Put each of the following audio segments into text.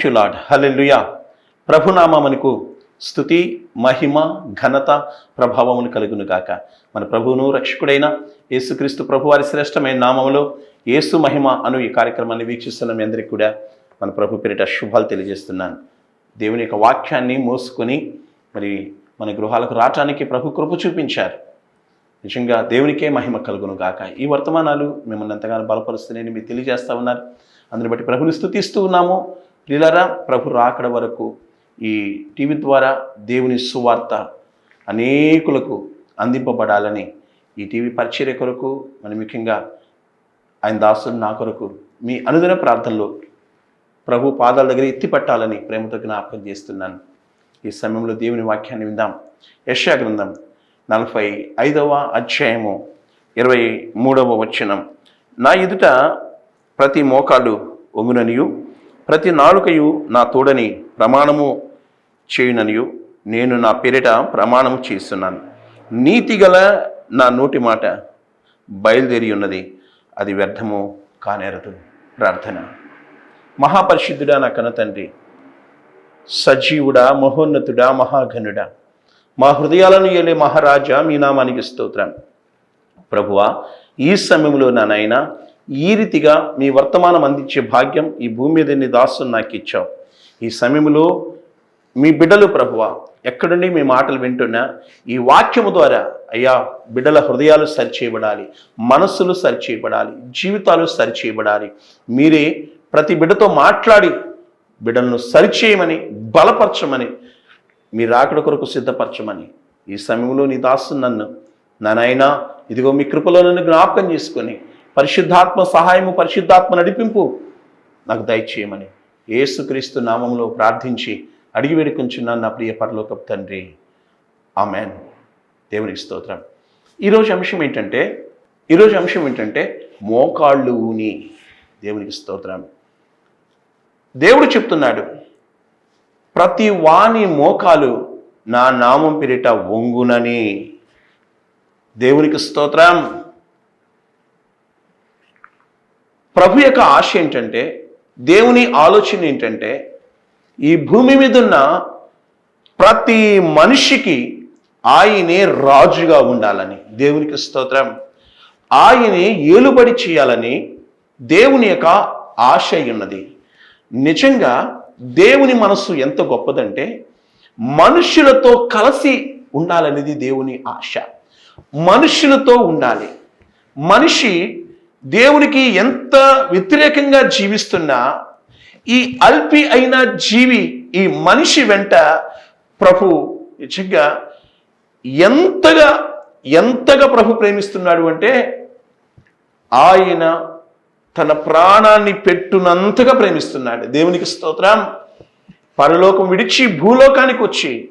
Thank you lord hallelujah ప్రభునామమునకు స్థుతి మహిమ ఘనత ప్రభావమును కలుగును గాక. మన ప్రభువును రక్షకుడైన యేసుక్రీస్తు ప్రభువారి శ్రేష్టమైన నామములో యేసు మహిమ అను ఈ కార్యక్రమాన్ని వీక్షిస్తున్న మీ అందరికీ కూడా మన ప్రభు పేరిట శుభాలు తెలియజేస్తున్నాను. దేవుని యొక్క వాక్యాన్ని మోసుకొని మరి మన గృహాలకు రావటానికి ప్రభు కృప చూపించారు. నిజంగా దేవునికే మహిమ కలుగును గాక. ఈ వర్తమానాలు మిమ్మల్ని ఎంతగానో బలపరుస్తున్నాయని మీరు తెలియజేస్తా ఉన్నారు. అందుని బట్టి ప్రభుని స్థుతిస్తూ ఉన్నాము. ప్రియులారా ప్రభు రాకడ వరకు ఈ టీవీ ద్వారా దేవుని సువార్త అనేకులకు అందింపబడాలని ఈ టీవీ పరిచర్య కొరకు మరి ముఖ్యంగా ఆయన దాసుడు నా కొరకు మీ అనుదిన ప్రార్థనలో ప్రభు పాదాల దగ్గర ఎత్తిపట్టాలని ప్రేమతో జ్ఞాపకం చేస్తున్నాను. ఈ సమయంలో దేవుని వాక్యాన్ని విందాం. యశా గ్రంథం నలభై ఐదవ అధ్యాయము ఇరవై మూడవ వచనం. నా ఎదుట ప్రతి మోకాలు ఒంగుననియు ప్రతి నాలుకయు నా తోడని ప్రమాణము చేయుననియు. నేను నా పేరిట ప్రమాణము చేస్తున్నాను. నీతిగల నా నోటి మాట బయలుదేరి ఉన్నది అది వ్యర్థము కానేరదు. ప్రార్థన. మహాపరిశుద్ధుడా నా కన తండ్రి సజీవుడా మహోన్నతుడా మహాఘనుడా మా హృదయాలను ఏలే మహారాజా మీ నామానికి స్తోత్రం. ప్రభువా ఈ సమయంలో నానైనా ఈ రీతిగా మీ వర్తమానం అందించే భాగ్యం ఈ భూమి మీద నీ దాసుని నాకు ఇచ్చావు. ఈ సమయంలో మీ బిడ్డలు ప్రభువ ఎక్కడుండి మీ మాటలు వింటున్నా ఈ వాక్యము ద్వారా అయ్యా బిడ్డల హృదయాలు సరిచేయబడాలి మనస్సులు సరిచేయబడాలి జీవితాలు సరిచేయబడాలి. మీరే ప్రతి బిడ్డతో మాట్లాడి బిడ్డలను సరిచేయమని బలపరచమని మీ రాకడ కొరకు సిద్ధపరచమని. ఈ సమయంలో నీ దాసు నన్ను నా ఇదిగో మీ కృపలో నన్ను జ్ఞాపకం చేసుకొని పరిశుద్ధాత్మ సహాయము పరిశుద్ధాత్మ నడిపింపు నాకు దయచేయమని ఏసుక్రీస్తు నామంలో ప్రార్థించి అడిగి వేడుకుంటున్నాను నా ప్రియ పరలోకపు తండ్రి. ఆమెన్. దేవునికి స్తోత్రం. ఈరోజు అంశం ఏంటంటే ఈరోజు అంశం ఏంటంటే మోకాళ్ళు ఊని. దేవునికి స్తోత్రం. దేవుడు చెప్తున్నాడు ప్రతి వాణి మోకాలు నా నామం పేరిట వంగునని. దేవునికి స్తోత్రం. ప్రభు యొక్క ఆశ ఏంటంటే దేవుని ఆలోచన ఏంటంటే ఈ భూమి మీద ఉన్న ప్రతి మనిషికి ఆయనే రాజుగా ఉండాలని దేవునికి స్తోత్రం. ఆయనే ఏలుబడి చేయాలని దేవుని యొక్క ఆశ ఉన్నది. నిజంగా దేవుని మనస్సు ఎంత గొప్పదంటే మనుషులతో కలిసి ఉండాలనేది దేవుని ఆశ. మనుషులతో ఉండాలి. మనిషి దేవునికి ఎంత వ్యతిరేకంగా జీవిస్తున్నా ఈ అల్పి అయిన జీవి ఈ మనిషి వెంట ప్రభు నిజంగా ఎంతగా ఎంతగా ప్రభు ప్రేమిస్తున్నాడు అంటే ఆయన తన ప్రాణాన్ని పెట్టునంతగా ప్రేమిస్తున్నాడు. దేవునికి స్తోత్రం. పరలోకం విడిచి భూలోకానికి వచ్చి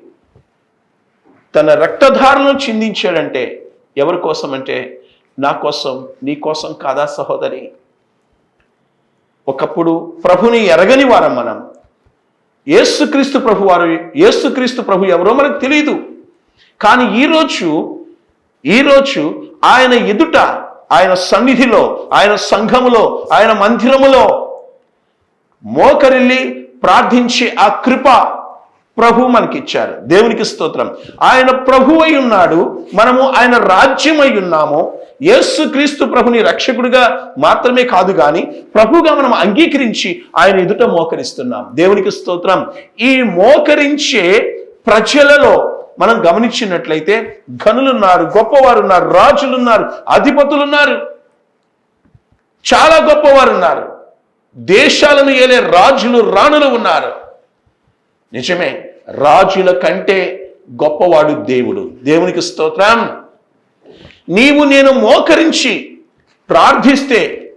తన రక్తధారను చిందించాడంటే ఎవరి కోసం అంటే నా కోసం నీ కోసం కాదా సహోదరి? ఒకప్పుడు ప్రభుని ఎరగని వారం మనం. ఏసుక్రీస్తు ప్రభు వారు ఏసుక్రీస్తు ప్రభు ఎవరో మనకు తెలియదు కానీ ఈరోజు ఈరోజు ఆయన ఎదుట ఆయన సన్నిధిలో ఆయన సంఘములో ఆయన మందిరములో మోకరిల్లి ప్రార్థించి ఆ కృప ప్రభు మనకిచ్చారు. దేవునికి స్తోత్రం. ఆయన ప్రభు అయి ఉన్నాడు. మనము ఆయన రాజ్యం అయి ఉన్నాము. యేసు క్రీస్తు ప్రభుని రక్షకుడిగా మాత్రమే కాదు కానీ ప్రభుగా మనం అంగీకరించి ఆయన ఎదుట మోకరిస్తున్నాం. దేవునికి స్తోత్రం. ఈ మోకరించే ప్రజలలో మనం గమనించినట్లయితే ఘనులున్నారు గొప్పవారు ఉన్నారు రాజులున్నారు అధిపతులున్నారు. చాలా గొప్పవారు ఉన్నారు దేశాలను ఏలే రాజులు రాణులు ఉన్నారు. నిజమే. రాజుల కంటే గొప్పవాడు దేవుడు. దేవునికి స్తోత్రం. నీవు నేను మోకరించి ప్రార్థిస్తే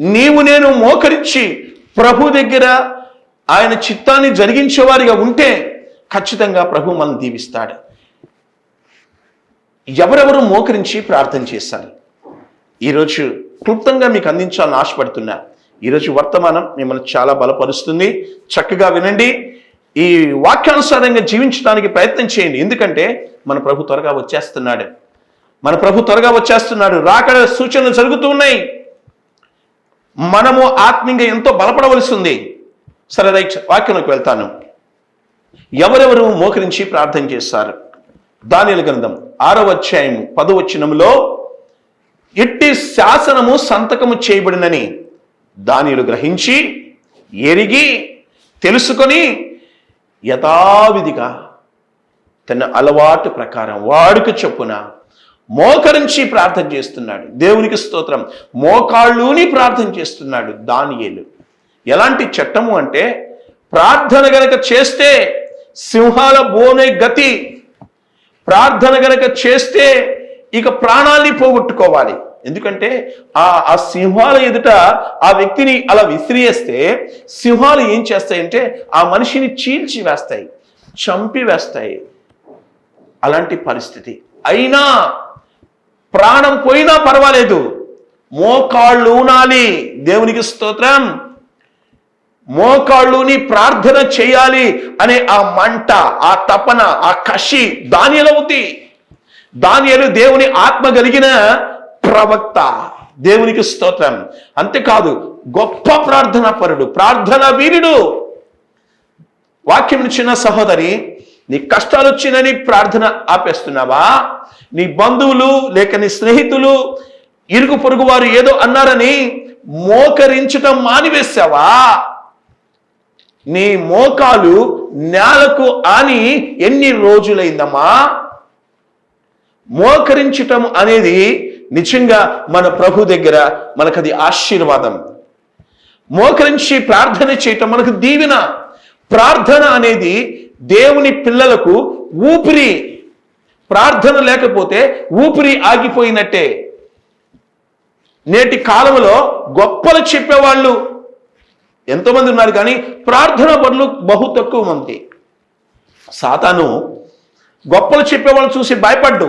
నీవు నేను మోకరించి ప్రభు దగ్గర ఆయన చిత్తాన్ని జరిగించేవారిగా ఉంటే ఖచ్చితంగా ప్రభు మనం దీవిస్తాడు. ఎవరెవరు మోకరించి ప్రార్థన చేశారు ఈరోజు క్లుప్తంగా మీకు అందించాలని ఆశపడుతున్నా. ఈరోజు వర్తమానం మిమ్మల్ని చాలా బలపరుస్తుంది. చక్కగా వినండి. ఈ వాక్యానుసారంగా జీవించడానికి ప్రయత్నం చేయండి. ఎందుకంటే మన ప్రభు త్వరగా వచ్చేస్తున్నాడు. మన ప్రభు త్వరగా వచ్చేస్తున్నాడు. రాకడ సూచనలు జరుగుతూ ఉన్నాయి. మనము ఆత్మీయంగా ఎంతో బలపడవలసి ఉంది. సరే రైట్ వాక్యంలోకి వెళ్తాను. ఎవరెవరు మోకరించి ప్రార్థన చేస్తారు? దానిల గ్రంథం ఆరవ అధ్యాయం పదవచనములో ఇట్టి శాసనము సంతకము చేయబడినని దానిలు గ్రహించి ఎరిగి తెలుసుకొని యథావిధిగా తన అలవాటు ప్రకారం వాడుక చొప్పున మోకరించి ప్రార్థన చేస్తున్నాడు. దేవునికి స్తోత్రం. మోకాళ్ళుని ప్రార్థన చేస్తున్నాడు దానియేలు. ఎలాంటి చట్టము అంటే ప్రార్థన గనక చేస్తే సింహాల బోనే గతి. ప్రార్థన గనక చేస్తే ఇక ప్రాణాల్ని పోగొట్టుకోవాలి. ఎందుకంటే ఆ ఆ సింహాల ఎదుట ఆ వ్యక్తిని అలా విసిరియేస్తే సింహాలు ఏం చేస్తాయంటే ఆ మనిషిని చీల్చి వేస్తాయి చంపి వేస్తాయి. అలాంటి పరిస్థితి. అయినా ప్రాణం పోయినా పర్వాలేదు. మోకాళ్ళు ఊనాలి. దేవునికి స్తోత్రం. మోకాళ్ళుని ప్రార్థన చేయాలి అనే ఆ మంట ఆ తపన ఆ కషి దానిలవుతి దానియలు దేవుని ఆత్మ కలిగిన ప్రవక్త దేవునికి స్తోత్రం. అంతేకాదు గొప్ప ప్రార్థనా పరుడు ప్రార్థనా వీరుడు. వాక్యం చిన్న సహోదరి నీ కష్టాలు వచ్చినని ప్రార్థన ఆపేస్తున్నావా? నీ బంధువులు లేక నీ స్నేహితులు ఇరుగు పొరుగు వారు ఏదో అన్నారని మోకరించటం మానివేశావా? నీ మోకాలు నేలకు ఆని ఎన్ని రోజులైందమ్మా? మోకరించటం అనేది నిజంగా మన ప్రభు దగ్గర మనకది ఆశీర్వాదం. మోకరించి ప్రార్థన చేయటం మనకు దీవెన. ప్రార్థన అనేది దేవుని పిల్లలకు ఊపిరి. ప్రార్థన లేకపోతే ఊపిరి ఆగిపోయినట్టే. నేటి కాలంలో గొప్పలు చెప్పేవాళ్ళు ఎంతోమంది ఉన్నారు కానీ ప్రార్థన పనులు బహు తక్కువ మంది. సాతాను గొప్పలు చెప్పేవాళ్ళు చూసి భయపడ్డు.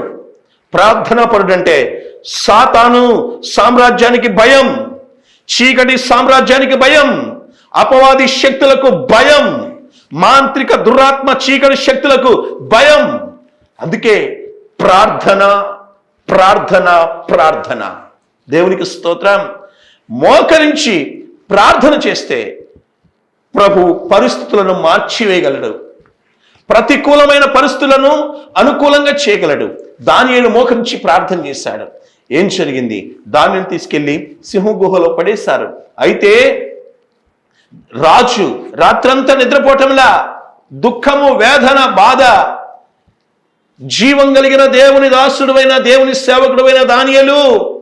ప్రార్థన పరుడంటే సాతాను సామ్రాజ్యానికి భయం చీకటి సామ్రాజ్యానికి భయం అపవాది శక్తులకు భయం మాంత్రిక దురాత్మ చీకటి శక్తులకు భయం. అందుకే ప్రార్థన ప్రార్థన ప్రార్థన. దేవునికి స్తోత్రం. మోకరించి ప్రార్థన చేస్తే ప్రభు పరిస్థితులను మార్చివేయగలడు. ప్రతికూలమైన పరిస్థితులను అనుకూలంగా చేయగలడు. దానిని మోకరించి ప్రార్థన చేశాడు. ఏం జరిగింది? దానిని తీసుకెళ్ళి సింహ గుహలో పడేశారు. అయితే రాజు రాత్రంతా నిద్రపోవటంలా దుఃఖము వేదన బాధ జీవం కలిగిన దేవుని దాసుడువైన దేవుని సేవకుడువైన దానియలు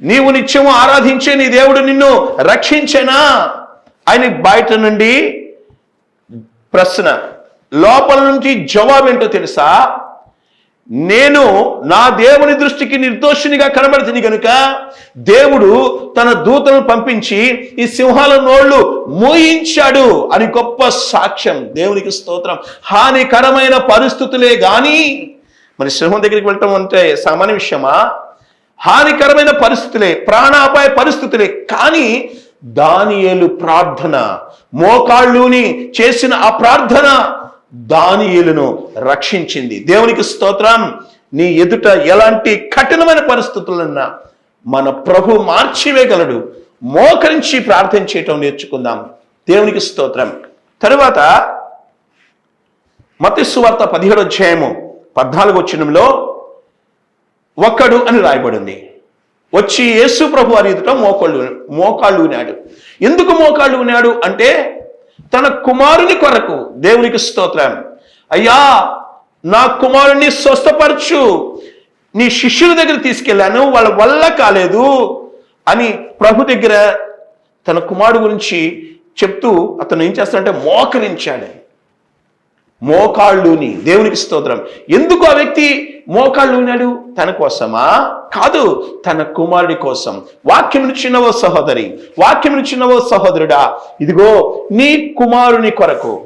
నీవు నిత్యము ఆరాధించే నీ దేవుడు నిన్ను రక్షించేనా? ఆయన బయట నుండి ప్రశ్న. లోపల నుంచి జవాబు ఏంటో తెలుసా? నేను నా దేవుని దృష్టికి నిర్దోషినిగా కనబడుతుంది కనుక దేవుడు తన దూతను పంపించి ఈ సింహాల నోళ్ళు మోయించాడు అని గొప్ప సాక్ష్యం. దేవునికి స్తోత్రం. హానికరమైన పరిస్థితులే గాని మరి సింహం దగ్గరికి వెళ్ళటం అంటే సామాన్య విషయమా? హానికరమైన పరిస్థితులే ప్రాణాపాయ పరిస్థితులే కానీ దానియేలు ప్రార్థన. మోకాళ్ళుని చేసిన ఆ ప్రార్థన దానియులను రక్షించింది. దేవునికి స్తోత్రం. నీ ఎదుట ఎలాంటి కఠినమైన పరిస్థితులున్నా మన ప్రభు మార్చివేయగలడు. మోకరించి ప్రార్థన చేయటం నేర్చుకుందాం. దేవునికి స్తోత్రం. తరువాత మతిస్సువార్త పదిహేడు అధ్యాయము పద్నాలుగు వచ్చినంలో ఒక్కడు అని రాయబడింది. వచ్చి యేసు ప్రభు అని ఎదుట మోకాళ్ళు మోకాళ్ళు ఉన్నాడు ఎందుకు మోకాళ్ళు ఉన్నాడు అంటే తన కుమారుని కొరకు దేవునికి స్తోత్రం. అయ్యా నా కుమారుణ్ణి స్వస్థపరచు. నీ శిష్యుల దగ్గర తీసుకెళ్ళాను వాళ్ళ వల్ల కాలేదు అని ప్రభు దగ్గర తన కుమారుడు గురించి చెప్తూ అతను ఏం చేస్తాడంటే మోకరించాడు. మోకాళ్ళుని. దేవునికి స్తోత్రం. ఎందుకు ఆ వ్యక్తి మోకాళ్ళు ఉన్నాడు తన కోసమా? కాదు తన కుమారుడి కోసం. వాక్యం చిన్నవో సహోదరి వాక్యం చిన్నవో సహోదరుడా ఇదిగో నీ కుమారుని కొరకు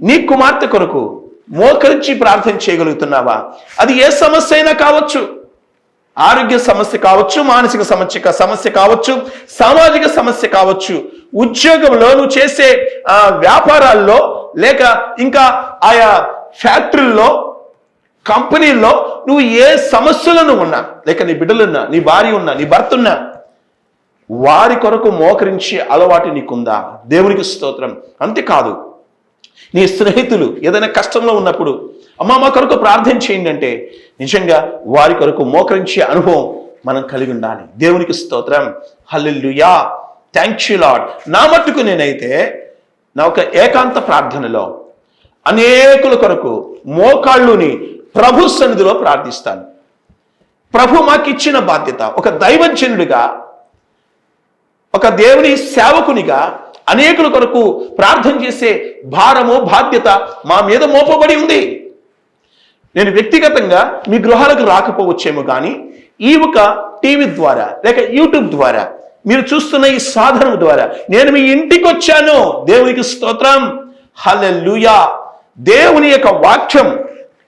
నీ కుమార్తె కొరకు మోకరించి ప్రార్థన చేయగలుగుతున్నావా? అది ఏ సమస్య అయినా కావచ్చు. ఆరోగ్య సమస్య కావచ్చు మానసిక సమస్య సమస్య కావచ్చు సామాజిక సమస్య కావచ్చు. ఉద్యోగంలో నువ్వు చేసే ఆ, వ్యాపారాల్లో లేక ఇంకా ఆయా ఫ్యాక్టరీల్లో కంపెనీల్లో నువ్వు ఏ సమస్యలను ఉన్నా లేక నీ బిడ్డలున్నా నీ భార్య ఉన్నా నీ భర్త ఉన్నా వారి కొరకు మోకరించి అలవాటు నీకుందా? దేవునికి స్తోత్రం. అంతేకాదు నీ స్నేహితులు ఏదైనా కష్టంలో ఉన్నప్పుడు అమ్మ మా కొరకు ప్రార్థన చేయండి అంటే నిజంగా వారి కొరకు మోకరించే అనుభవం మనం కలిగి ఉండాలి. దేవునికి స్తోత్రం. హల్లుయా థ్యాంక్ యూ లాడ్ నా మట్టుకు నేనైతే నా ఒక ఏకాంత ప్రార్థనలో అనేకుల కొరకు మోకాళ్ళుని ప్రభు సన్నిధిలో ప్రార్థిస్తాను. ప్రభు మాకు ఇచ్చిన బాధ్యత ఒక దైవజనుడిగా ఒక దేవుని సేవకునిగా అనేకుల కొరకు ప్రార్థన చేసే భారము బాధ్యత మా మీద మోపబడి ఉంది. నేను వ్యక్తిగతంగా మీ గృహాలకు రాకపోవచ్చేమో కానీ ఈ ఒక టీవీ ద్వారా లేక యూట్యూబ్ ద్వారా మీరు చూస్తున్న ఈ సాధనం ద్వారా నేను మీ ఇంటికి వచ్చాను. దేవునికి స్తోత్రం. హలెలుయా దేవుని యొక్క వాక్యం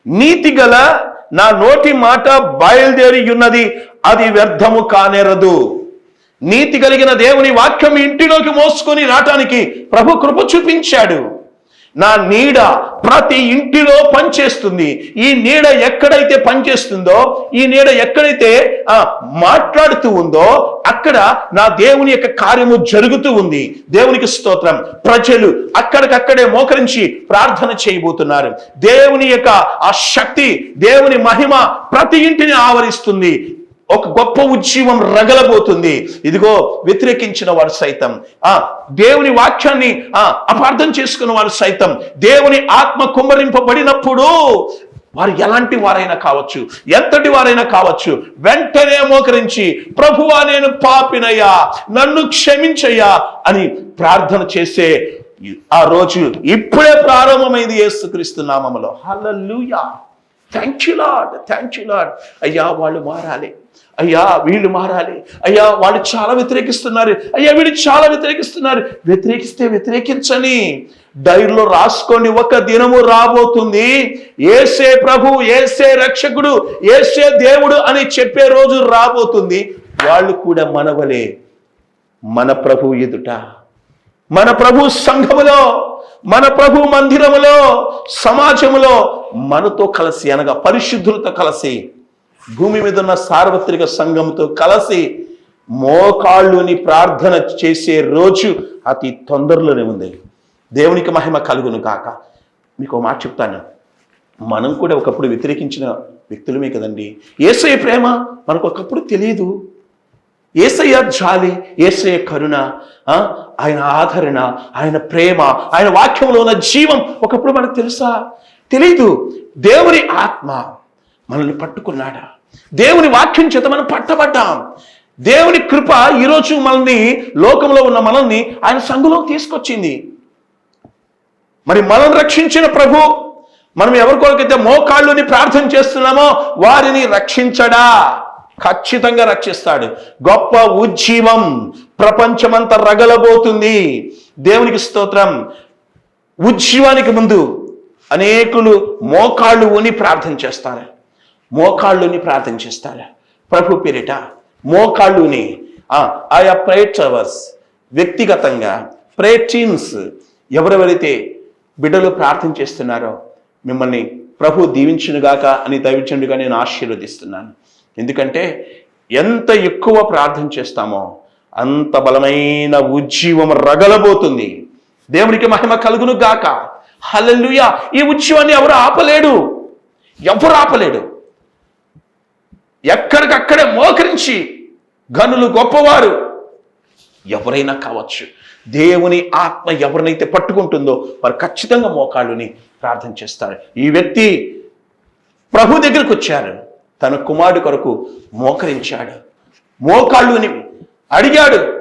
నీతి గల నా నోటి మాట బయలుదేరి ఉన్నది. అది వ్యర్థము కానేరదు. నీతి కలిగిన దేవుని వాక్యం ఇంటిలోకి మోసుకొని రావటానికి ప్రభు కృప చూపించాడు. నా నీడ ప్రతి ఇంటిలో పనిచేస్తుంది. ఈ నీడ ఎక్కడైతే పనిచేస్తుందో ఈ నీడ ఎక్కడైతే మాట్లాడుతూ ఉందో అక్కడ నా దేవుని యొక్క కార్యము జరుగుతూ ఉంది. దేవునికి స్తోత్రం. ప్రజలు అక్కడికక్కడే మోకరించి ప్రార్థన చేయబోతున్నారు. దేవుని యొక్క ఆ శక్తి దేవుని మహిమ ప్రతి ఇంటిని ఆవరిస్తుంది. ఒక గొప్ప ఉజ్జీవం రగలబోతుంది. ఇదిగో వ్యతిరేకించిన వారు సైతం. ఆ దేవుని వాక్యాన్ని ఆ అపార్థం చేసుకున్న వారు సైతం. దేవుని ఆత్మ కుమ్మరింపబడినప్పుడు వారు ఎలాంటి వారైనా కావచ్చు ఎంతటి వారైనా కావచ్చు వెంటనే మోకరించి ప్రభువా నేను పాపినయ్యా నన్ను క్షమించయ్యా అని ప్రార్థన చేసే ఆ రోజు ఇప్పుడే ప్రారంభమైంది యేసుక్రీస్తు నామములో. Hallelujah. Thank you lord thank you lord అయ్యా వాళ్ళు మారాలి. అయ్యా వీళ్ళు మారాలి. అయ్యా వాళ్ళు చాలా వ్యతిరేకిస్తున్నారు. అయ్యా వీళ్ళు చాలా వ్యతిరేకిస్తున్నారు. వ్యతిరేకిస్తే వ్యతిరేకించని. డైరీలో రాసుకోండి ఒక దినము రాబోతుంది. ఏసే ప్రభు ఏసే రక్షకుడు ఏసే దేవుడు అని చెప్పే రోజు రాబోతుంది. వాళ్ళు కూడా మనవలే మన ప్రభు ఎదుట. మన ప్రభు సంఘములో మన ప్రభు మందిరములో సమాజములో మనతో కలిసి అనగా పరిశుద్ధులతో కలిసి భూమి మీద ఉన్న సార్వత్రిక సంఘంతో కలిసి మోకాళ్ళుని ప్రార్థన చేసే రోజు అతి తొందరలోనే ఉంది. దేవునికి మహిమ కలుగును కాక మీకు మాట చెప్తాను. మనం కూడా ఒకప్పుడు వ్యతిరేకించిన వ్యక్తులమే కదండి. ఏసయ్య ప్రేమ మనకు ఒకప్పుడు తెలియదు. ఏసయ్య జాలి ఏసయ్య కరుణ ఆ, ఆయన ఆదరణ ఆయన ప్రేమ ఆయన వాక్యంలో ఉన్న జీవం ఒకప్పుడు మనకు తెలుసా? తెలీదు. దేవుని ఆత్మ మనల్ని పట్టుకున్నాడా. దేవుని వాక్యం చేత మనం పట్టబడ్డాం. దేవుని కృప ఈరోజు మనల్ని లోకంలో ఉన్న మనల్ని ఆయన సంఘులోకి తీసుకొచ్చింది. మరి మనం రక్షించిన ప్రభు మనం ఎవరి కొరకైతే మోకాళ్ళుని ప్రార్థన చేస్తున్నామో వారిని రక్షించడా? ఖచ్చితంగా రక్షిస్తాడు. గొప్ప ఉజ్జీవం ప్రపంచమంతా రగలబోతుంది. దేవునికి స్తోత్రం. ఉజ్జీవానికి ముందు అనేకులు మోకాళ్ళు ఉని ప్రార్థన చేస్తారు. మోకాళ్ళుని ప్రార్థన చేస్తారు ప్రభు పేరిట మోకాళ్ళుని ఆయా ప్రేయర్ అవర్స్ వ్యక్తిగతంగా ప్రేయర్ టీమ్స్ ఎవరెవరైతే బిడ్డలు ప్రార్థన చేస్తున్నారో మిమ్మల్ని ప్రభు దీవించునుగాక అని దైవించునుగా నేను ఆశీర్వదిస్తున్నాను. ఎందుకంటే ఎంత ఎక్కువ ప్రార్థన చేస్తామో అంత బలమైన ఉజ్జీవం రగలబోతుంది. దేవునికి మహిమ కలుగును గాక హల్లెలూయా! ఈ ఉజ్జీవాన్ని ఎవరు ఆపలేడు? ఎవరు ఆపలేడు? ఎక్కడికక్కడే మోకరించి గనులు గొప్పవారు ఎవరైనా కావచ్చు. దేవుని ఆత్మ ఎవరినైతే పట్టుకుంటుందో వారు ఖచ్చితంగా మోకాళ్ళుని ప్రార్థన చేస్తారు. ఈ వ్యక్తి ప్రభు దగ్గరికి వచ్చారు. తన కుమారుడు కొరకు మోకరించాడు. మోకాళ్ళుని అడిగాడు.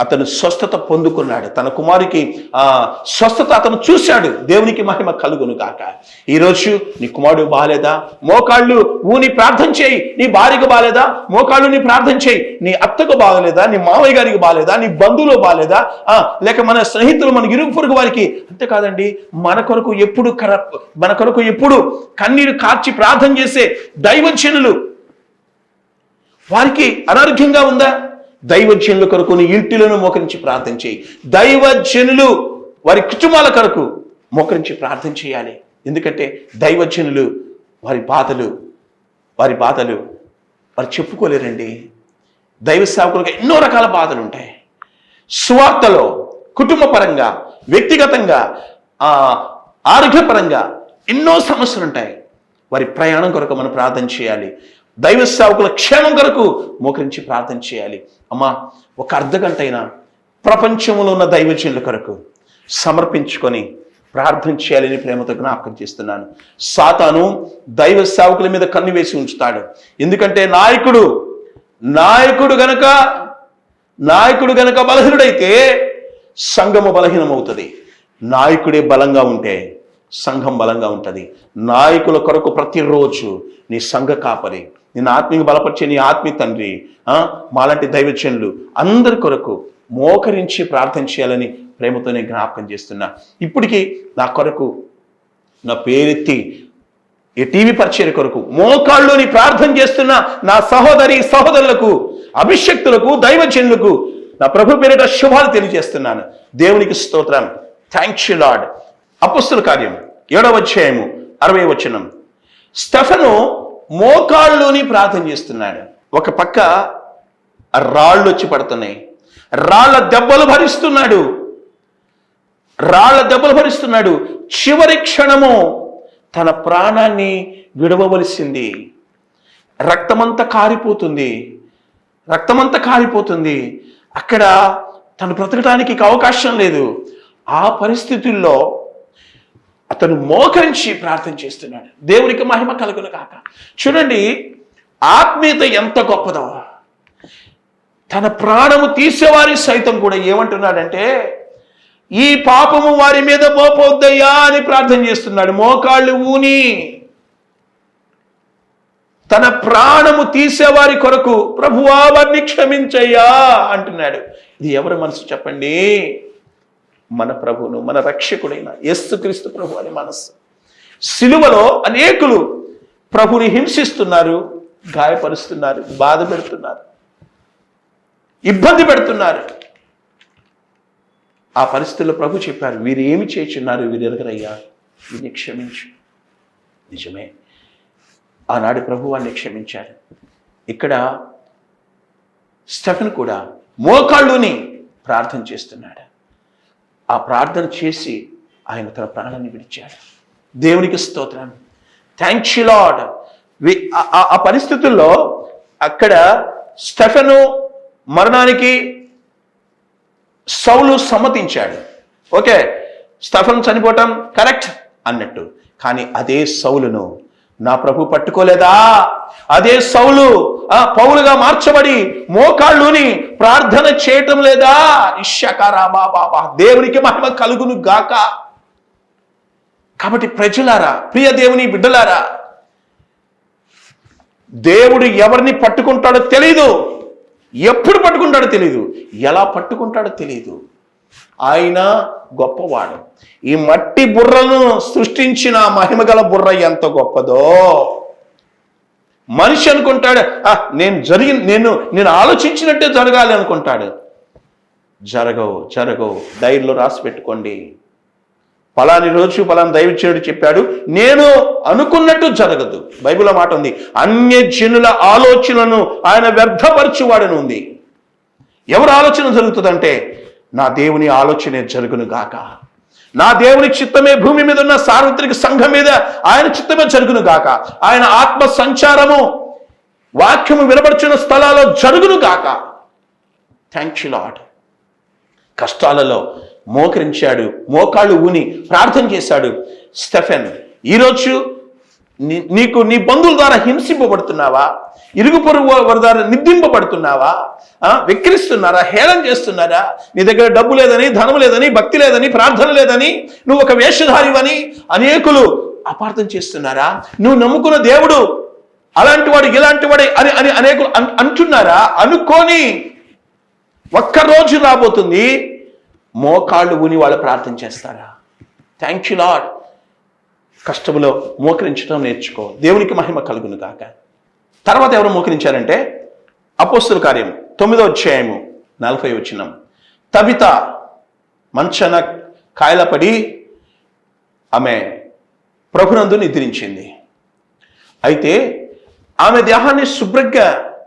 అతను స్వస్థత పొందుకున్నాడు. తన కుమారికి ఆ స్వస్థత అతను చూశాడు. దేవునికి మహిమ కలుగును కాక ఈరోజు నీ కుమారుడు బాగాలేదా మోకాళ్ళు ఊని ప్రార్థన చేయి. నీ భార్యకు బాగాలేదా మోకాళ్ళు నీ ప్రార్థన చేయి. నీ అత్తకు బాగలేదా నీ మావయ్య గారికి బాగలేదా నీ బంధువులు బాగలేదా ఆ, లేక మన స్నేహితులు మన ఇరుగు పొరుగు వారికి అంతేకాదండి మన కొరకు ఎప్పుడు కర మన కొరకు ఎప్పుడు కన్నీరు కార్చి ప్రార్థన చేసే దైవజనులు వారికి అనారోగ్యంగా ఉందా? దైవజనుల కొరకు నీ ఇంటిలోనూ మోకరించి ప్రార్థన చేయి. దైవజనులు వారి కుటుంబాల కొరకు మోకరించి ప్రార్థన చేయాలి. ఎందుకంటే దైవజనులు వారి బాధలు వారి బాధలు వారు చెప్పుకోలేరండి. దైవ సేవకులకు ఎన్నో రకాల బాధలు ఉంటాయి. సువార్తలో కుటుంబ పరంగా వ్యక్తిగతంగా ఆరోగ్యపరంగా ఎన్నో సమస్యలు ఉంటాయి. వారి ప్రయాణం కొరకు మనం ప్రార్థన చేయాలి. దైవ సేవకుల క్షేమం కొరకు మోకరించి ప్రార్థన చేయాలి. అమ్మా ఒక అర్ధ గంట అయినా ప్రపంచంలో ఉన్న దైవజనుల కొరకు సమర్పించుకొని ప్రార్థన చేయాలని ప్రేమతో జ్ఞాపకం చేస్తున్నాను. సాతాను దైవ సేవకుల మీద కన్ను వేసి ఉంచుతాడు. ఎందుకంటే నాయకుడు నాయకుడు గనక నాయకుడు గనక బలహీనుడైతే సంఘము బలహీనమవుతుంది. నాయకుడే బలంగా ఉంటే సంఘం బలంగా ఉంటుంది. నాయకుల కొరకు ప్రతిరోజు నీ సంఘ కాపరి నిన్ను ఆత్మీయ బలపరిచే నీ ఆత్మీయ తండ్రి మాలాంటి దైవచనులు అందరి కొరకు మోకరించి ప్రార్థన చేయాలని ప్రేమతో నేను జ్ఞాపకం చేస్తున్నా. ఇప్పటికీ నా కొరకు నా పేరెత్తి ఈ టీవీ పరిచయ కొరకు మోకాళ్ళుని ప్రార్థన చేస్తున్న నా సహోదరి సహోదరులకు అభిషక్తులకు దైవజనులకు నా ప్రభు పేరిట శుభాలు తెలియజేస్తున్నాను. దేవునికి స్తోత్రం. థ్యాంక్స్ యు లార్డ్ అపుస్తుల కార్యం ఏడవ అధ్యాయము అరవై వచనం. స్టెఫను మోకాళ్ళుని ప్రార్థన చేస్తున్నాడు. ఒక పక్క రాళ్ళు వచ్చి పడుతున్నాయి. రాళ్ళ దెబ్బలు భరిస్తున్నాడు. రాళ్ళ దెబ్బలు భరిస్తున్నాడు. చివరి క్షణము తన ప్రాణాన్ని విడవవలసింది. రక్తమంతా కారిపోతుంది. రక్తమంతా కారిపోతుంది. అక్కడ తను బ్రతకడానికి అవకాశం లేదు. ఆ పరిస్థితుల్లో అతను మోకరించి ప్రార్థన చేస్తున్నాడు. దేవునికి మహిమ కలుగును కాక చూడండి ఆత్మీయత ఎంత గొప్పదో. తన ప్రాణము తీసేవారి సైతం కూడా ఏమంటున్నాడంటే ఈ పాపము వారి మీద మోపొద్దయ్యా అని ప్రార్థన చేస్తున్నాడు. మోకాళ్ళు ఊని. తన ప్రాణము తీసేవారి కొరకు ప్రభువా వారిని క్షమించయ్యా అంటున్నాడు. ఇది ఎవరి మనసు చెప్పండి? మన ప్రభువును మన రక్షకుడైన యేసుక్రీస్తు ప్రభు అని మనస్సు. సిలువలో అనేకులు ప్రభుని హింసిస్తున్నారు గాయపరుస్తున్నారు బాధ పెడుతున్నారు ఇబ్బంది పెడుతున్నారు. ఆ పరిస్థితుల్లో ప్రభు చెప్పారు వీరు ఏమి చేస్తున్నారు వీరు ఎరగరయ్యా వీరిని క్షమించు. నిజమే. ఆనాడు ప్రభు వాడిని క్షమించారు. ఇక్కడ స్టెఫెన్ కూడా మోకాళ్ళుని ప్రార్థన చేస్తున్నాడు. ఆ ప్రార్థన చేసి ఆయన తన ప్రాణాన్ని విడిచాడు. దేవునికి స్తోత్రం. థ్యాంక్ యు లాడ్ ఆ పరిస్థితుల్లో అక్కడ స్టెఫెను మరణానికి సౌలు సమ్మతించాడు. ఓకే స్టఫన్ చనిపోవటం కరెక్ట్ అన్నట్టు. కానీ అదే సౌలును నా ప్రభు పట్టుకోలేదా? అదే సౌలు ఆ పౌలుగా మార్చబడి మోకాళ్ళుని ప్రార్థన చేయటం లేదా? ఇష్యకారా బాబా దేవునికి మహిమ కలుగును గాక. కాబట్టి ప్రజలారా ప్రియ దేవుని బిడ్డలారా దేవుడు ఎవరిని పట్టుకుంటాడో తెలీదు. ఎప్పుడు పట్టుకుంటాడో తెలియదు ఎలా పట్టుకుంటాడో తెలియదు ఆయన గొప్పవాడు. ఈ మట్టి బుర్రను సృష్టించిన మహిమగల బుర్ర ఎంత గొప్పదో. మనిషి అనుకుంటాడు "ఆ, నేను జరిగి నేను నేను ఆలోచించినట్టే జరగాలి అనుకుంటాడు. జరగవు జరగవు. డైరీలో రాసి పెట్టుకోండి. పలాని రోజు పలాని దైవచనుడు చెప్పాడు నేను అనుకున్నట్టు జరగదు. బైబిల్ మాట ఉంది. అన్య జనుల ఆలోచనలను ఆయన వ్యర్థపరచువాడని ఉంది. ఎవరు ఆలోచన జరుగుతుందంటే నా దేవుని ఆలోచనే జరుగును గాక. నా దేవుని చిత్తమే భూమి మీద ఉన్న సార్వత్రిక సంఘం మీద ఆయన చిత్తమే జరుగును గాక. ఆయన ఆత్మ సంచారము వాక్యము వినబడుచున్న స్థలాల్లో జరుగును గాక. థ్యాంక్ యూ లాడ్ కష్టాలలో మోకరించాడు మోకాళ్ళు ఊని ప్రార్థన చేశాడు. స్టెఫెన్ ఈరోజు నీకు నీ బంధువుల ద్వారా హింసింపబడుతున్నావా? ఇరుగు పొరుగు వారి ద్వారా నిద్దింపబడుతున్నావా వెక్కిరిస్తున్నారా? హేళన చేస్తున్నారా? నీ దగ్గర డబ్బు లేదని ధనం లేదని భక్తి లేదని ప్రార్థన లేదని నువ్వు ఒక వేషధారివని అనేకులు అపార్థం చేస్తున్నారా? నువ్వు నమ్ముకున్న దేవుడు అలాంటి వాడు ఇలాంటి వాడు అని అని అనేకులు అంటున్నారా? అనుకోని ఒక్క రోజు రాబోతుంది. మోకాళ్ళు ఊని వాళ్ళు ప్రార్థన చేస్తారా? థ్యాంక్ యూ లాడ్ కష్టములో మోకరించడం నేర్చుకో. దేవునికి మహిమ కలుగును కాక తర్వాత ఎవరు మోకరించారంటే అపోస్తుల కార్యం తొమ్మిదో అధ్యాయము నలభై వచ్చినం తబిత మంచన కాయలపడి ఆమె ప్రభునందు నిద్రించింది. అయితే ఆమె దేహాన్ని శుభ్రంగా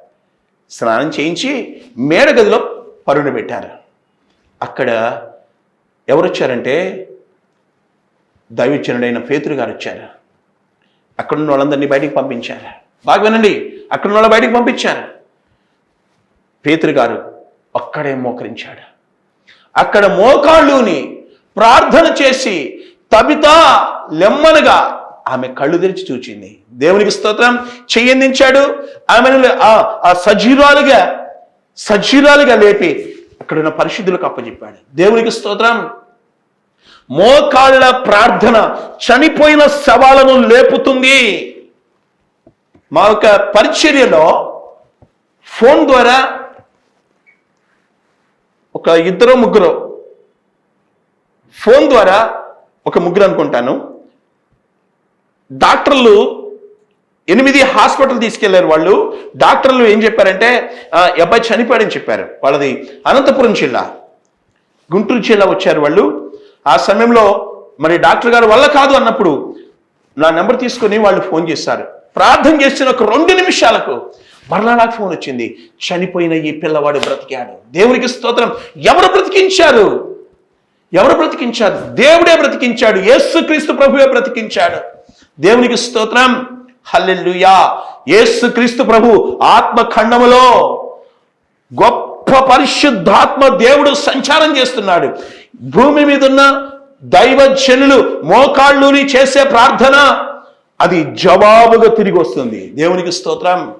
స్నానం చేయించి మేడగదిలో పరుణ పెట్టారు. అక్కడ ఎవరొచ్చారంటే దైవచనుడైన పేతురు గారు వచ్చారు. అక్కడున్న వాళ్ళందరినీ బయటికి పంపించారు. బాగా వినండి అక్కడున్న వాళ్ళ బయటికి పంపించారు. పేతురు గారు ఒక్కడే మోకరించాడు. అక్కడ మోకాళ్ళుని ప్రార్థన చేసి తబితా లెమ్మనగా ఆమె కళ్ళు తెరిచి చూచింది. దేవునికి స్తోత్రం చెయ్యందించాడు ఆమెను ఆ- ఆ సజీరాలుగా సజీరాలుగా లేపి అక్కడున్న పరిశుద్ధులకు అప్పచెప్పాడు. దేవునికి స్తోత్రం మోకాళ్ళ ప్రార్థన చనిపోయిన శవాలను లేపుతుంది. మా యొక్క పరిచర్యలో ఫోన్ ద్వారా ఒక ఇద్దరు ముగ్గురు ఫోన్ ద్వారా ఒక ముగ్గురు అనుకుంటాను. డాక్టర్లు ఎనిమిది హాస్పిటల్ తీసుకెళ్ళారు వాళ్ళు. డాక్టర్లు ఏం చెప్పారంటే అబ్బాయి చనిపోయాడని చెప్పారు. వాళ్ళది అనంతపురం జిల్లా. గుంటూరు జిల్లా వచ్చారు వాళ్ళు. ఆ సమయంలో మరి డాక్టర్ గారు వల్ల కాదు అన్నప్పుడు నా నెంబర్ తీసుకొని వాళ్ళు ఫోన్ చేశారు. ప్రార్థన చేసిన ఒక రెండు నిమిషాలకు మరలా నాకు ఫోన్ వచ్చింది. చనిపోయిన ఈ పిల్లవాడు బ్రతికాడు. దేవునికి స్తోత్రం. ఎవరు బ్రతికించారు? ఎవరు బ్రతికించారు? దేవుడే బ్రతికించాడు. యేసుక్రీస్తు ప్రభువే బ్రతికించాడు. దేవునికి స్తోత్రం. ఏసు యేసుక్రీస్తు ప్రభు ఆత్మ ఖండములో గొప్ప పరిశుద్ధాత్మ దేవుడు సంచారం చేస్తున్నాడు. భూమి మీద ఉన్న దైవజనులు మోకాళ్ళుని చేసే ప్రార్థన అది జవాబుగా తిరిగి వస్తుంది. దేవునికి స్తోత్రం.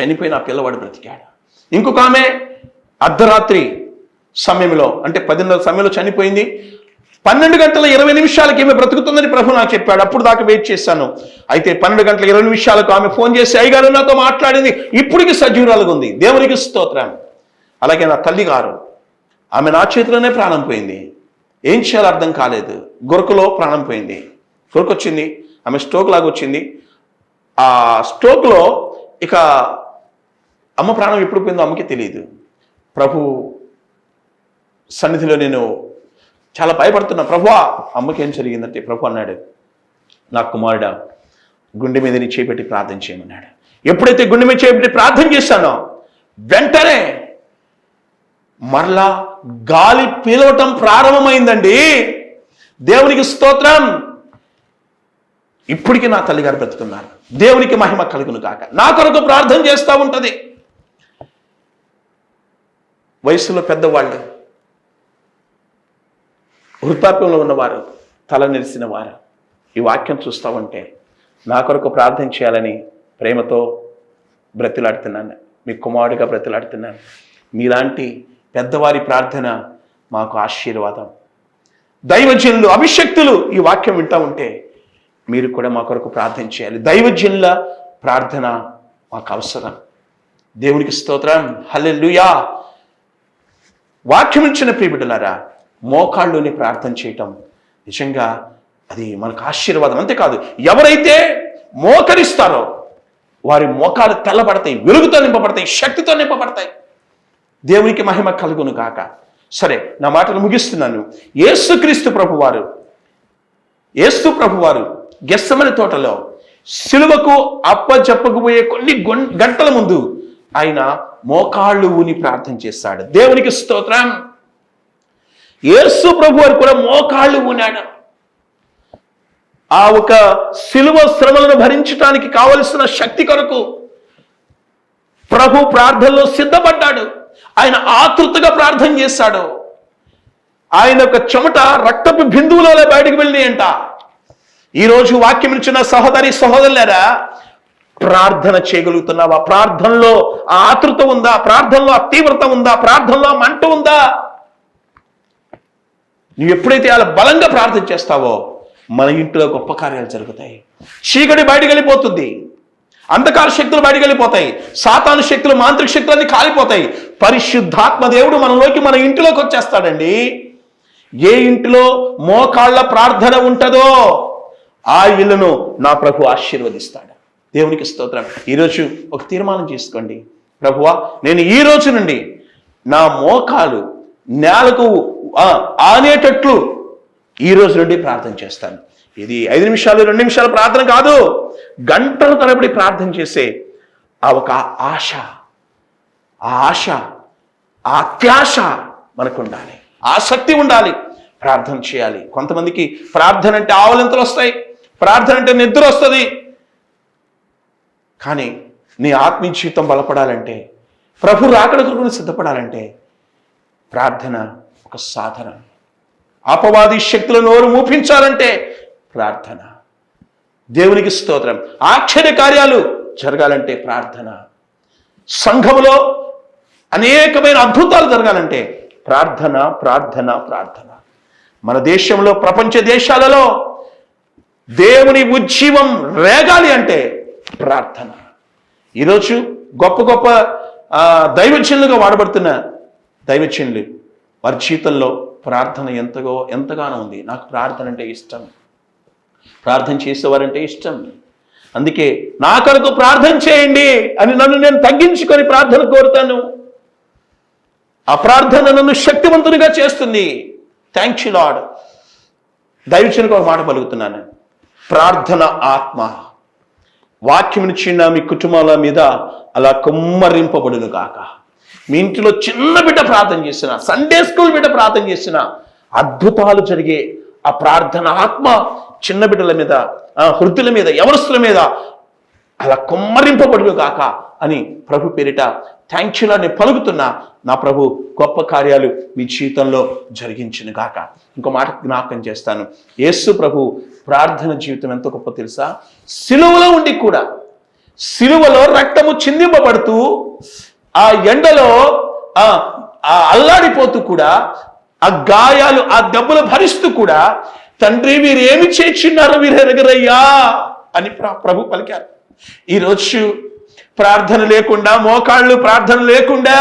చనిపోయిన ఆ పిల్లవాడు బ్రతికాడు. ఇంకొక ఆమె అర్ధరాత్రి సమయంలో అంటే పదిన్నర సమయంలో చనిపోయింది. పన్నెండు గంటల ఇరవై నిమిషాలకి ఈమె బ్రతుకుతుందని ప్రభు నాకు చెప్పాడు. అప్పుడు దాకా వెయిట్ చేశాను. అయితే పన్నెండు గంటల ఇరవై నిమిషాలకు ఆమె ఫోన్ చేసి అయ్యగారు నాతో మాట్లాడింది. ఇప్పటికి సజీవురాలుగా ఉంది దేవునికి స్తోత్రం. అలాగే నా తల్లి గారు ఆమె నా చేతిలోనే ప్రాణం పోయింది. ఏం చేయాలో అర్థం కాలేదు. గురకలో ప్రాణం పోయింది. గురకొచ్చింది ఆమె స్ట్రోక్ లాగా వచ్చింది. ఆ స్ట్రోక్లో ఇక అమ్మ ప్రాణం ఎప్పుడు పోయిందో అమ్మకి తెలియదు ప్రభు సన్నిధిలో నేను చాలా భయపడుతున్నా ప్రభువా అమ్మకి ఏం జరిగిందంటే ప్రభు అన్నాడు నా కుమారుడా గుండె మీద నీ చేపెట్టి ప్రార్థన చేయమన్నాడు. ఎప్పుడైతే గుండె మీద చేపెట్టి ప్రార్థన చేశానో వెంటనే మరలా గాలి పీలవటం ప్రారంభమైందండి. దేవునికి స్తోత్రం. ఇప్పటికీ నా తల్లిగారు బ్రతుకున్నారు. దేవునికి మహిమ కలుగును కాక నా కొరకు ప్రార్థన చేస్తూ ఉంటుంది. వయసులో పెద్దవాళ్ళు వృద్ధాప్యంలో ఉన్నవారు తల నిలిసిన వారు ఈ వాక్యం చూస్తూ ఉంటే నా కొరకు ప్రార్థన చేయాలని ప్రేమతో బ్రతిలాడుతున్నాను. మీ కుమారుడిగా బ్రతిలాడుతున్నాను. మీలాంటి పెద్దవారి ప్రార్థన మాకు ఆశీర్వాదం. దైవజనులు అభిషక్తులు ఈ వాక్యం వింటూ ఉంటే మీరు కూడా మా కొరకు ప్రార్థన చేయాలి. దైవజనుల ప్రార్థన మాకు అవసరం. దేవునికి స్తోత్రం. హల్లెలూయా. వాక్యం ఇచ్చిన ప్రియబిడ్డలారా మోకాళ్ళుని ప్రార్థన చేయటం. నిజంగా అది మనకు ఆశీర్వాదం. అంతేకాదు ఎవరైతే మోకరిస్తారో వారి మోకాలు తెల్లబడతాయి వెలుగుతో నింపబడతాయి శక్తితో నింపబడతాయి. దేవునికి మహిమ కలుగును కాక సరే నా మాటలు ముగిస్తున్నాను. ఏసుక్రీస్తు ప్రభువారు ఏసు ప్రభువారు గెస్సమని తోటలో సిలువకు అప్పచెప్పకపోయే కొన్ని గంటల ముందు ఆయన మోకాళ్ళు ఊని ప్రార్థన చేస్తాడు. దేవునికి స్తోత్రం. యేసు ప్రభు వారు కూడా మోకాళ్ళు ఊనాడు ఆ ఒక సిలువ శ్రమలను భరించడానికి కావలసిన శక్తి కొరకు ప్రభు ప్రార్థనలో సిద్ధపడ్డాడు. ఆయన ఆతృతగా ప్రార్థన చేశాడు. ఆయన యొక్క చెమట రక్తపు బిందువులలో బయటకు వెళ్ళినాయంట. ఈరోజు వాక్యం ఇచ్చిన సహోదరి సహోదరులారా ప్రార్థన చేయగలుగుతున్నావా? ప్రార్థనలో ఆ ఆతృత ఉందా? ప్రార్థనలో ఆ తీవ్రత ఉందా? ప్రార్థనలో మంట ఉందా? నువ్వు ఎప్పుడైతే అలా బలంగా ప్రార్థన చేస్తావో మన ఇంట్లో గొప్ప కార్యాలు జరుగుతాయి. చీకటి బయటకు వెళ్ళిపోతుంది. అంధకార శక్తులు బయటకు వెళ్ళిపోతాయి. సాతాను శక్తులు మాంత్రిక శక్తులు అన్ని కాలిపోతాయి. పరిశుద్ధాత్మ దేవుడు మనలోకి మన ఇంటిలోకి వచ్చేస్తాడండి. ఏ ఇంటిలో మోకాళ్ళ ప్రార్థన ఉంటుందో ఆ ఇల్లును నా ప్రభు ఆశీర్వదిస్తాడు. దేవునికి స్తోత్రం. ఈరోజు ఒక తీర్మానం చేసుకోండి. ప్రభువా నేను ఈ రోజు నుండి నా మోకాలు నేలకు ఆనేటట్లు ఈ రోజు నుండి ప్రార్థన చేస్తాను. ఇది ఐదు నిమిషాలు రెండు నిమిషాల ప్రార్థన కాదు. గంటల తరబడి ప్రార్థన చేసే ఆ ఒక ఆశ ఆ ఆశ ఆ అత్యాశ మనకు ఉండాలి ఆసక్తి ఉండాలి. ప్రార్థన చేయాలి. కొంతమందికి ప్రార్థన అంటే ఆవలింతలు వస్తాయి. ప్రార్థన అంటే నిద్ర వస్తుంది. కానీ నీ ఆత్మీయ జీవితం బలపడాలంటే ప్రభు రాకడ కొరకు సిద్ధపడాలంటే ప్రార్థన ఒక సాధన. అపవాది శక్తుల నోరు మూపించాలంటే ప్రార్థన. దేవునికి స్తోత్రం. ఆశ్చర్య కార్యాలు జరగాలంటే ప్రార్థన. సంఘములో అనేకమైన అద్భుతాలు జరగాలంటే ప్రార్థన ప్రార్థన ప్రార్థన. మన దేశంలో ప్రపంచ దేశాలలో దేవుని ఉజ్జీవం రేగాలి అంటే ప్రార్థన. ఈరోజు గొప్ప గొప్ప ఆ, దైవజనులుగా వాడబడుతున్న దైవజనులు వారి జీవితంలో ప్రార్థన ఎంతగో ఎంతగానో ఉంది. నాకు ప్రార్థన అంటే ఇష్టం. ప్రార్థన చేసేవారంటే ఇష్టం. అందుకే నా కొరకు ప్రార్థన చేయండి అని నన్ను నేను తగ్గించుకొని ప్రార్థన కోరుతాను. ఆ ప్రార్థన నన్ను శక్తివంతునిగా చేస్తుంది. థ్యాంక్ యూ లాడ్ దైవచనకు ఒక మాట పలుకుతున్నాను. ప్రార్థన ఆత్మ. వాక్యం చిన్న మీ కుటుంబాల మీద అలా కుమ్మరింపబడును కాక మీ ఇంటిలో చిన్న బిడ్డ ప్రార్థన చేసిన సండే స్కూల్ బిడ్డ ప్రార్థన చేసిన అద్భుతాలు జరిగే ఆ ప్రార్థన ఆత్మ చిన్న బిడ్డల మీద ఆ మీద ఎవరుస్తుల మీద అలా కుమ్మరింపబడును కాక అని ప్రభు పేరిట థ్యాంక్ యూ నేను పలుకుతున్నా. నా ప్రభు గొప్ప కార్యాలు మీ జీవితంలో జరిగించిన గాక. ఇంకో మాట జ్ఞాపకం చేస్తాను. యేసు ప్రభు ప్రార్థన జీవితం ఎంత గొప్ప తెలుసా? సిలువలో ఉండి కూడా సిలువలో రక్తము చిందింపబడుతూ ఆ ఎండలో ఆ ఆ అల్లాడిపోతూ కూడా ఆ గాయాలు ఆ దెబ్బలు భరిస్తూ కూడా తండ్రి వీరేమి చేర్చున్నారు వీరెరగరయ్యా అని ప్రభు పలికారు. ఈరోజు ప్రార్థన లేకుండా మోకాళ్ళు ప్రార్థన లేకుండా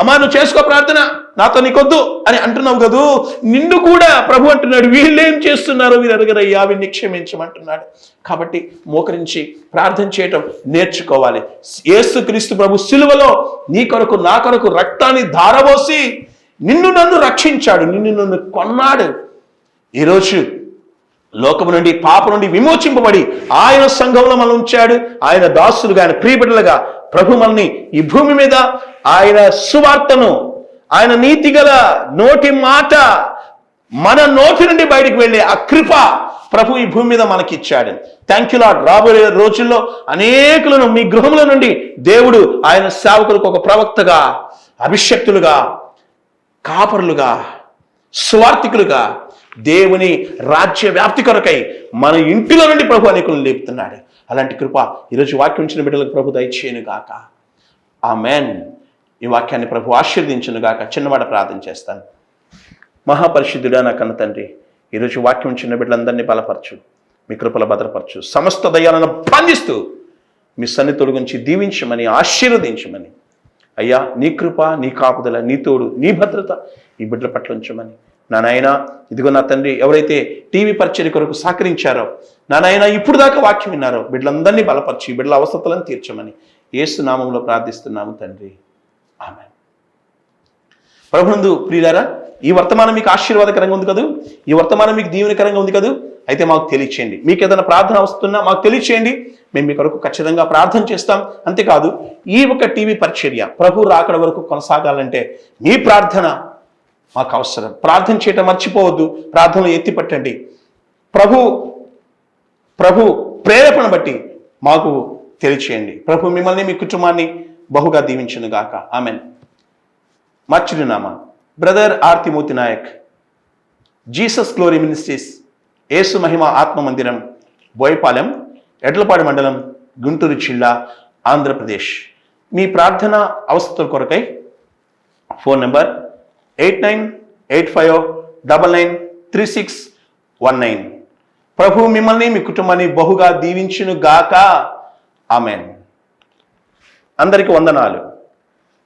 అమ్మా నువ్వు చేసుకో ప్రార్థన. నాతో నీకొద్దు అని అంటున్నావు కదూ. నిన్ను కూడా ప్రభు అంటున్నాడు. వీళ్ళు ఏం చేస్తున్నారు వీరు ఎరగరయ్యా క్షమించమంటున్నాడు. కాబట్టి మోకరించి ప్రార్థన చేయటం నేర్చుకోవాలి. ఏసు క్రీస్తు ప్రభు సిలువలో నీ కొరకు నా కొరకు రక్తాన్ని ధారబోసి నిన్ను నన్ను రక్షించాడు. నిన్ను నన్ను కొన్నాడు. ఈరోజు లోకము నుండి పాప నుండి విమోచింపబడి ఆయన సంఘంలో మనం ఉంచాడు. ఆయన దాసులుగా ఆయన ప్రియబిడ్డలుగా ప్రభు మనల్ని ఈ భూమి మీద ఆయన సువార్తను ఆయన నీతిగల నోటి మాట మన నోటి నుండి బయటికి వెళ్ళే ఆ కృప ప్రభు ఈ భూమి మీద మనకిచ్చాడు. థ్యాంక్ యూ లాడ్ రాబోయే రోజుల్లో అనేకులను మీ గృహముల నుండి దేవుడు ఆయన సేవకులకు ఒక ప్రవక్తగా అభిషక్తులుగా కాపరులుగా స్వార్థికులుగా దేవుని రాజ్య వ్యాప్తి కొరకై మన ఇంటిలో నుండి ప్రభు అనేకులను లేపుతున్నాడు. అలాంటి కృప ఈరోజు వాక్యం ఇచ్చిన బిడ్డలకు ప్రభు దయచేయను గాక. ఆ మేన్ ఈ వాక్యాన్ని ప్రభు ఆశీర్దించను గాక. చిన్నవాడ ప్రార్థన చేస్తాను. మహాపరిశుద్ధుడా నా కన్న తండ్రి ఈరోజు వాక్యం చిన్న బిడ్డలందరినీ బలపరచు. మీ కృపల భద్రపరచు. సమస్త దయాలను బంధిస్తూ మీ సన్ని తొలగించి దీవించమని ఆశీర్వదించమని. అయ్యా నీ కృప నీ కాపుదల నీ తోడు నీ భద్రత ఈ బిడ్డల పట్ల ఉంచమని. నా నాయన ఇదిగో నా తండ్రి ఎవరైతే టీవీ పరిచయం కొరకు సహకరించారో నా నాయన ఇప్పుడు దాకా వాక్యం విన్నారో బిడ్డలందరినీ బలపరిచి బిడ్డల అవసరతలను తీర్చమని ఏసు నామంలో ప్రార్థిస్తున్నాము తండ్రి. ఆమె ప్రభునందు ప్రియులారా ఈ వర్తమానం మీకు ఆశీర్వాదకరంగా ఉంది కదూ? ఈ వర్తమానం మీకు దీవెనకరంగా ఉంది కదూ? అయితే మాకు తెలియచేయండి. మీకు ఏదైనా ప్రార్థన వస్తున్నా మాకు తెలియచేయండి. మేము మీ కొరకు ఖచ్చితంగా ప్రార్థన చేస్తాం. అంతేకాదు ఈ ఒక టీవీ పరిచర్య ప్రభు రాకడ వరకు కొనసాగాలంటే మీ ప్రార్థన మాకు అవసరం. ప్రార్థన చేయటం మర్చిపోవద్దు. ప్రార్థనలు ఎత్తి పట్టండి. ప్రభు ప్రభు ప్రేరేపణ బట్టి మాకు తెలియచేయండి. ప్రభు మిమ్మల్ని మీ కుటుంబాన్ని బహుగా దీవించను గాక. ఆమెన్. మా చిరునామా brother Arthimurthy Nayak Jesus Glory Ministries యేసు మహిమ ఆత్మ మందిరం బోయపాలెం ఎడ్లపాడు మండలం గుంటూరు జిల్లా ఆంధ్రప్రదేశ్. మీ ప్రార్థన అవసరం కొరకై phone number eight nine eight five double nine three six one nine. ప్రభు మిమ్మల్ని మీ కుటుంబాన్ని బహుగా దీవించును గాక ఆమెన్. అందరికి వందనాలు.